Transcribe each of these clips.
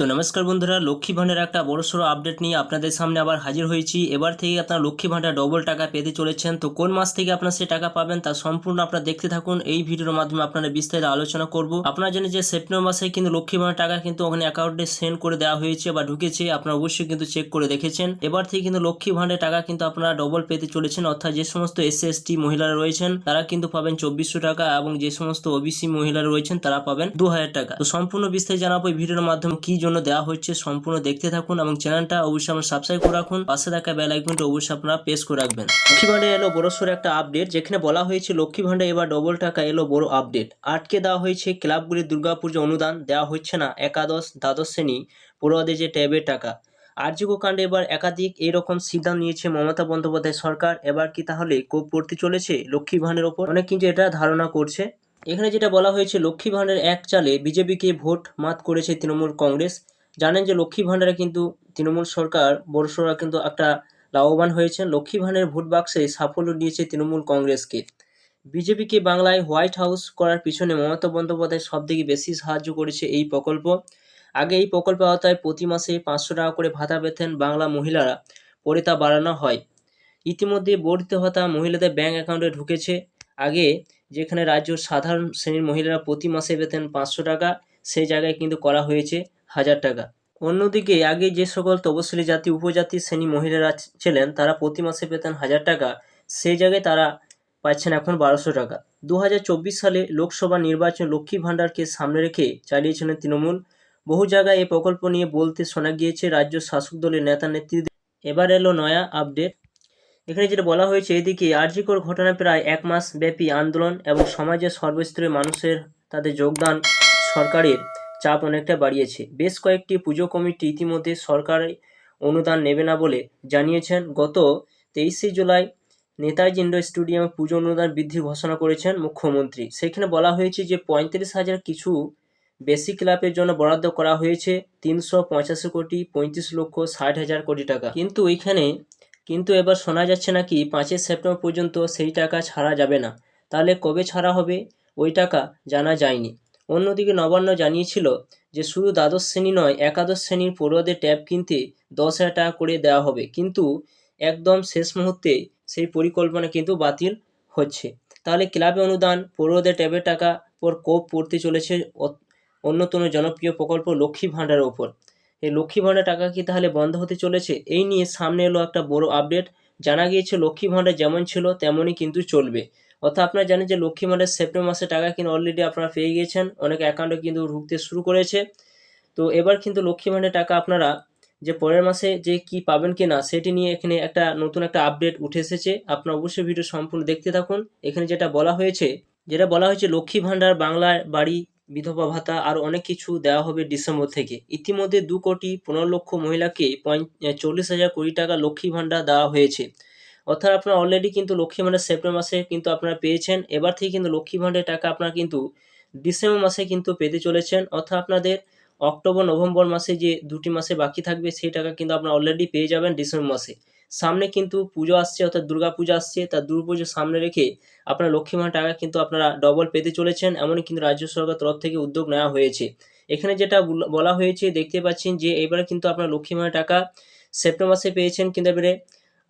তো নমস্কার বন্ধুরা, লক্ষ্মী ভাণ্ডার একটা বড়সড় আপডেট নিয়ে আপনাদের সামনে আবার হাজির হয়েছি। এবার থেকে আপনারা লক্ষ্মী ভাণ্ডার ডবল টাকা পেতে চলেছেন। তো কোন মাস থেকে আপনারা সে টাকা পাবেন তা সম্পূর্ণ আপনারা দেখতে থাকুন। এই ভিডিওর মাধ্যমে আপনারা বিস্তারিত আলোচনা করব। আপনারা জানেন যে সেপ্টেম্বর মাসে কিন্তু লক্ষ্মী ভাণ্ডার টাকা কিন্তু ওখানে অ্যাকাউন্টে সেন্ড করে দেওয়া হয়েছে বা ঢুকেছে। আপনারা অবশ্যই কিন্তু চেক করে দেখেছেন। এবার থেকে কিন্তু লক্ষ্মী ভাণ্ডার টাকা কিন্তু আপনারা ডবল পেতে চলেছেন। অর্থাৎ যে সমস্ত এসসি এসটি মহিলারা রয়েছেন, তারা কিন্তু পাবেন চব্বিশশো টাকা এবং যে সমস্ত ওবিসি মহিলারা রয়েছেন, তারা পাবেন দু হাজার টাকা। তো সম্পূর্ণ বিস্তারিত জানাব এই ভিডিওর মাধ্যমে কি জন্য দেওয়া হচ্ছে সম্পূর্ণ দেখতে থাকুন এবং চ্যানেলটা অবশ্যই আপনারা সাবস্ক্রাইব করে রাখুন। পাশে থাকা বেল আইকনটা অবশ্যই আপনারা প্রেস করে রাখবেন। লক্ষ্মী ভাণ্ডার এলো বড়সড় একটা আপডেট যেখানে বলা হয়েছে লক্ষ্মী ভাণ্ডার এবার ডবল টাকা এলো বড় আপডেট আটকে দেওয়া হয়েছে ক্লাবগুলির দুর্গাপুজো অনুদান দেওয়া হচ্ছে না। একাদশ, দ্বাদশ শ্রেণি, পড়ুয়াদের যে ট্যাবের টাকা। আর্যিকো কাণ্ডে এবার একাধিক এরকম সিদ্ধান্ত নিয়েছে মমতা বন্দ্যোপাধ্যায় সরকার। এবার কি তাহলে কোপ পড়তে চলেছে লক্ষ্মী ভাণ্ডারের ওপর? অনেক কিন্তু এটা ধারণা করছে। এখানে যেটা বলা হয়েছে, লক্ষ্মী ভাণ্ডার এক চালে বিজেপিকে ভোট মাত করেছে তৃণমূল কংগ্রেস। জানেন যে লক্ষ্মী ভাণ্ডারে কিন্তু তৃণমূল সরকার বড়সড়া কিন্তু একটা লাভবান হয়েছেন। লক্ষ্মী ভাণ্ডারের ভোট বাক্সে সাফল্য দিয়েছে তৃণমূল কংগ্রেসকে। বিজেপিকে বাংলায় হোয়াইট হাউস করার পিছনে মমতা বন্দ্যোপাধ্যায় সবথেকে বেশি সাহায্য করেছে এই প্রকল্প। আগে এই প্রকল্পের আওতায় প্রতি মাসে পাঁচশো টাকা করে ভাতা পেতেন বাংলা মহিলারা, পরে তা বাড়ানো হয়। ইতিমধ্যে বর্ধিত ভাতা মহিলাদের ব্যাঙ্ক অ্যাকাউন্টে ঢুকেছে। আগে যেখানে রাজ্য সাধারণ শ্রেণির মহিলারা প্রতি মাসে পেতেন পাঁচশো টাকা, সেই জায়গায় কিন্তু করা হয়েছে হাজার টাকা। অন্যদিকে আগে যে সকল তপশিলি জাতি, উপজাতি শ্রেণি মহিলারা ছিলেন, তারা প্রতি মাসে পেতেন হাজার টাকা, সেই জায়গায় তারা পাচ্ছেন এখন বারোশো টাকা। দু হাজার চব্বিশ সালে লোকসভা নির্বাচন লক্ষ্মী ভাণ্ডারকে সামনে রেখে চালিয়েছিলেন তৃণমূল। বহু জায়গায় এই প্রকল্প নিয়ে বলতে শোনা গিয়েছে, রাজ্য শাসক দলের নেতা নেত্রীদের এবার এলো নয়া আপডেট। এখানে যেটা বলা হয়েছে, এদিকে আরজিকর ঘটনা প্রায় এক মাস ব্যাপী আন্দোলন এবং সমাজের সর্বস্তরের মানুষের তাদের যোগদান সরকারের চাপ অনেকটা বাড়িয়েছে। বেশ কয়েকটি পুজো কমিটি ইতিমধ্যে সরকার অনুদান নেবে না বলে জানিয়েছেন। গত তেইশে জুলাই নেতাজি ইন্ডোর স্টেডিয়ামে পুজো অনুদান বৃদ্ধি ঘোষণা করেছেন মুখ্যমন্ত্রী। সেখানে বলা হয়েছে যে, পঁয়ত্রিশ হাজার কিছু বেসিক ক্লাবের জন্য বরাদ্দ করা হয়েছে, তিনশো পঁচাশি কোটি পঁয়ত্রিশ লক্ষ ষাট হাজার কোটি টাকা। কিন্তু এইখানে কিন্তু এবার শোনা যাচ্ছে নাকি পাঁচই সেপ্টেম্বর পর্যন্ত সেই টাকা ছাড়া যাবে না। তাহলে কবে ছাড়া হবে? ওই টাকা জানা যায়নি। অন্যদিকে নবান্ন জানিয়েছিল যে শুধু দ্বাদশ শ্রেণি নয়, একাদশ শ্রেণির পড়ুয়াদের ট্যাব কিনতে দশ হাজার টাকা করে দেওয়া হবে। কিন্তু একদম শেষ মুহূর্তে সেই পরিকল্পনা কিন্তু বাতিল হচ্ছে। তাহলে ক্লাবে অনুদান, পড়ুয়াদের ট্যাবের টাকা পর কোপ পড়তে চলেছে অন্যতম জনপ্রিয় প্রকল্প লক্ষ্মী ভাণ্ডারের ওপর। এই লক্ষ্মী ভাণ্ডার টাকা কি তাহলে বন্ধ হতে চলেছে? এই নিয়ে সামনে এলো একটা বড় আপডেট জানা গিয়েছে, লক্ষ্মী ভাণ্ডার যেমন ছিল, তেমনই কিন্তু চলবে। অর্থাৎ আপনারা জানেন যে লক্ষ্মী ভাণ্ডার সেপ্টেম্বর মাসে টাকা কিন্তু অলরেডি আপনারা পেয়ে গিয়েছেন। অনেক অ্যাকাউন্টে কিন্তু ঢুকতে শুরু করেছে। তো এবার কিন্তু লক্ষ্মী ভাণ্ডার টাকা আপনারা যে পরের মাসে যে কি পাবেন কি না সেটি নিয়ে এখানে একটা নতুন একটা আপডেট উঠে এসেছে। আপনারা অবশ্যই ভিডিও সম্পূর্ণ দেখতে থাকুন। এখানে যেটা বলা হয়েছে, যেটা বলা হয়েছে, লক্ষ্মী ভাণ্ডার বাংলার বাড়ি বিধবা ভাতা আর অনেক কিছু দেওয়া হবে ডিসেম্বর থেকে। ইতিমধ্যে দু কোটি পনেরো লক্ষ মহিলাকে চল্লিশ হাজার কোটি টাকা লক্ষ্মী ভাণ্ডার দেওয়া হয়েছে। অর্থাৎ আপনারা অলরেডি কিন্তু লক্ষ্মী ভাণ্ডার সেপ্টেম্বর মাসে কিন্তু আপনারা পেয়েছেন। এবার থেকে কিন্তু লক্ষ্মী ভাণ্ডারের টাকা আপনারা কিন্তু ডিসেম্বর মাসে কিন্তু পেতে চলেছেন। অর্থাৎ আপনাদের অক্টোবর, নভেম্বর মাসে যে দুটি মাসে বাকি থাকবে, সেই টাকা কিন্তু আপনারা অলরেডি পেয়ে যাবেন ডিসেম্বর মাসে। সামনে কিন্তু পুজো আসছে, অর্থাৎ দুর্গা পূজা আসছে তার দুর্গা পুজো সামনে রেখে আপনার লক্ষ্মী ভাণ্ডার টাকা কিন্তু আপনারা ডবল পেতে চলেছেন, এমনই কিন্তু রাজ্য সরকার তরফ থেকে উদ্যোগ নেওয়া হয়েছে। এখানে যেটা বল- হয়েছে, দেখতে পাচ্ছেন যে এবারে কিন্তু আপনার লক্ষ্মী ভাণ্ডার টাকা সেপ্টেম্বর মাসে পেয়েছেন, কিন্তু এবারে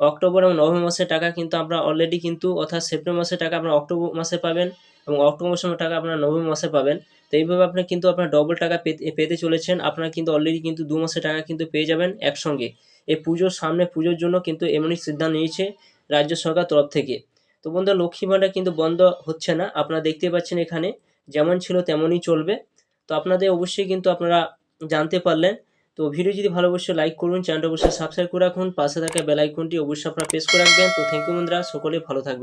অক্টোবর এবং নভেম্বর মাসের টাকা কিন্তু আমরা অলরেডি কিন্তু, অর্থাৎ সেপ্টেম্বর মাসের টাকা আপনারা অক্টোবর মাসে পাবেন এবং অক্টোবর মাসের টাকা আপনারা নভেম্বর মাসে পাবেন। তো এইভাবে আপনি কিন্তু আপনার ডবল টাকা পেতে পেতে চলেছেন। আপনারা কিন্তু অলরেডি কিন্তু দু মাসের টাকা কিন্তু পেয়ে যাবেন একসঙ্গে। এই পুজোর সামনে পুজোর জন্য কিন্তু এমনই সিদ্ধান্ত নিয়েছে রাজ্য সরকার তরফ থেকে। তো বন্ধুরা, লক্ষ্মী ভাণ্ডার কিন্তু বন্ধ হচ্ছে না। আপনারা দেখতে পাচ্ছেন এখানে, যেমন ছিল তেমনই চলবে। তো আপনাদের অবশ্যই কিন্তু আপনারা জানতে পারলেন। তো ভিডিও যদি ভালো অবশ্যই লাইক করুন চ্যানেলটা অবশ্যই সাবস্ক্রাইব করে রাখুন। পাশে থাকা বেল আইকনটি অবশ্যই আপনারা প্রেস করে রাখবেন। তো থ্যাংক ইউ বন্ধুরা, সকলে ভালো থাকবেন।